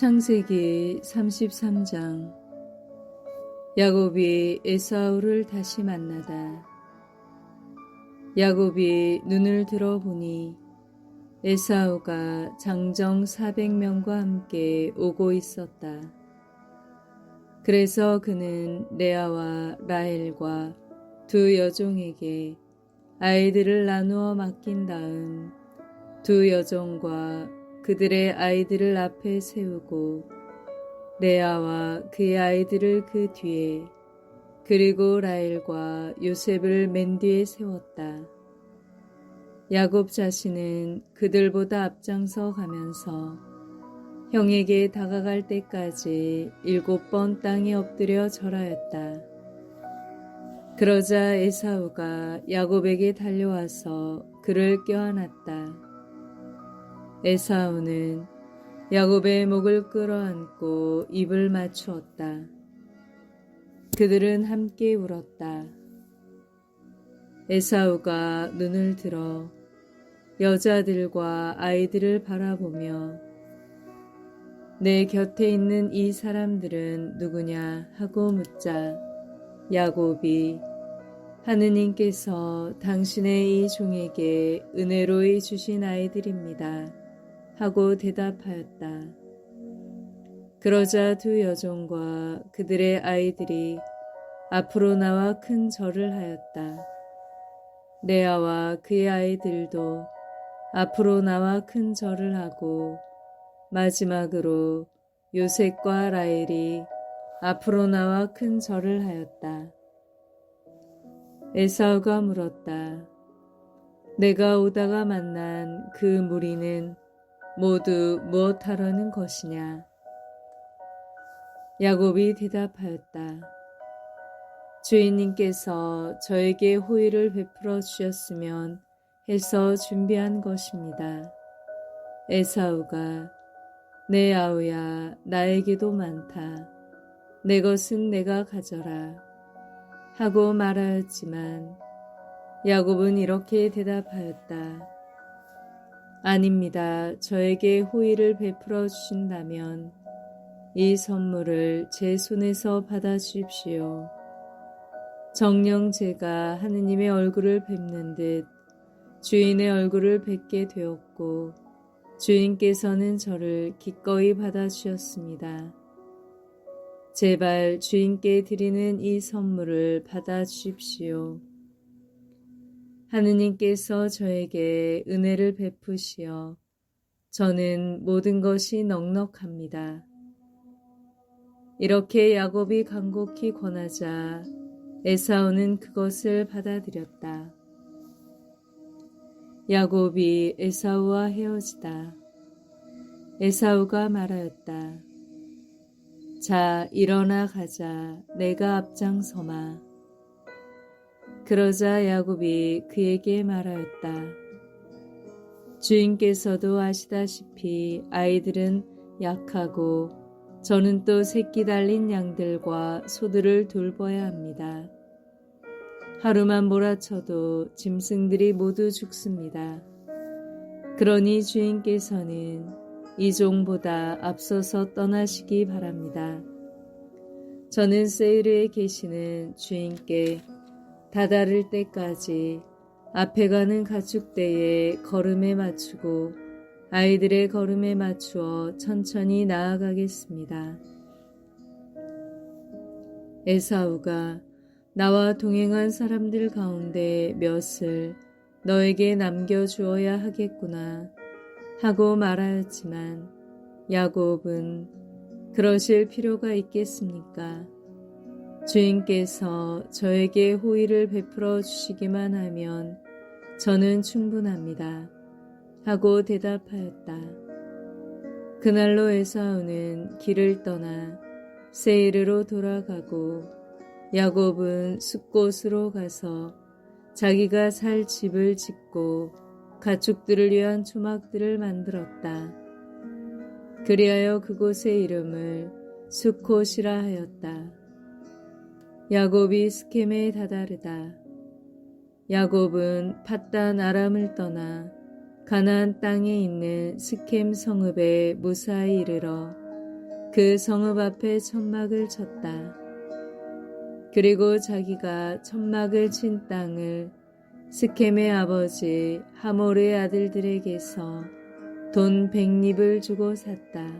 창세기 33장 야곱이 에사우를 다시 만나다. 야곱이 눈을 들어보니 에사우가 장정 400명과 함께 오고 있었다. 그래서 그는 레아와 라헬과 두 여종에게 아이들을 나누어 맡긴 다음 두 여종과 그들의 아이들을 앞에 세우고 레아와 그의 아이들을 그 뒤에 그리고 라헬과 요셉을 맨 뒤에 세웠다. 야곱 자신은 그들보다 앞장서 가면서 형에게 다가갈 때까지 일곱 번 땅에 엎드려 절하였다. 그러자 에사우가 야곱에게 달려와서 그를 껴안았다. 에사우는 야곱의 목을 끌어안고 입을 맞추었다. 그들은 함께 울었다. 에사우가 눈을 들어 여자들과 아이들을 바라보며 내 곁에 있는 이 사람들은 누구냐 하고 묻자 야곱이 하느님께서 당신의 이 종에게 은혜로이 주신 아이들입니다. 하고 대답하였다. 그러자 두 여종과 그들의 아이들이 앞으로 나와 큰 절을 하였다. 레아와 그의 아이들도 앞으로 나와 큰 절을 하고 마지막으로 요셉과 라엘이 앞으로 나와 큰 절을 하였다. 에사우가 물었다. 내가 오다가 만난 그 무리는 모두 무엇하라는 것이냐? 야곱이 대답하였다. 주인님께서 저에게 호의를 베풀어 주셨으면 해서 준비한 것입니다. 에사우가 내 아우야 나에게도 많다. 내 것은 내가 가져라. 하고 말하였지만 야곱은 이렇게 대답하였다. 아닙니다. 저에게 호의를 베풀어 주신다면 이 선물을 제 손에서 받아 주십시오. 정령 제가 하느님의 얼굴을 뵙는 듯 주인의 얼굴을 뵙게 되었고 주인께서는 저를 기꺼이 받아 주셨습니다. 제발 주인께 드리는 이 선물을 받아 주십시오. 하느님께서 저에게 은혜를 베푸시어 저는 모든 것이 넉넉합니다. 이렇게 야곱이 간곡히 권하자 에사우는 그것을 받아들였다. 야곱이 에사우와 헤어지다. 에사우가 말하였다. 자, 일어나 가자. 내가 앞장서마. 그러자 야곱이 그에게 말하였다. 주인께서도 아시다시피 아이들은 약하고 저는 또 새끼 달린 양들과 소들을 돌봐야 합니다. 하루만 몰아쳐도 짐승들이 모두 죽습니다. 그러니 주인께서는 이 종보다 앞서서 떠나시기 바랍니다. 저는 세이르에 계시는 주인께 다다를 때까지 앞에 가는 가축대의 걸음에 맞추고 아이들의 걸음에 맞추어 천천히 나아가겠습니다. 에사우가 나와 동행한 사람들 가운데 몇을 너에게 남겨주어야 하겠구나 하고 말하였지만 야곱은 그러실 필요가 있겠습니까? 주인께서 저에게 호의를 베풀어 주시기만 하면 저는 충분합니다. 하고 대답하였다. 그날로 에사우는 길을 떠나 세이르로 돌아가고 야곱은 숲곳으로 가서 자기가 살 집을 짓고 가축들을 위한 초막들을 만들었다. 그리하여 그곳의 이름을 수콧이라 하였다. 야곱이 스켐에 다다르다. 야곱은 팟단 아람을 떠나 가나안 땅에 있는 스켐 성읍에 무사히 이르러 그 성읍 앞에 천막을 쳤다. 그리고 자기가 천막을 친 땅을 스켐의 아버지 하모르의 아들들에게서 돈 백립을 주고 샀다.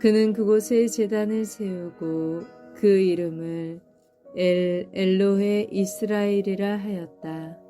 그는 그곳에 제단을 세우고 그 이름을 엘 엘로헤 이스라엘이라 하였다.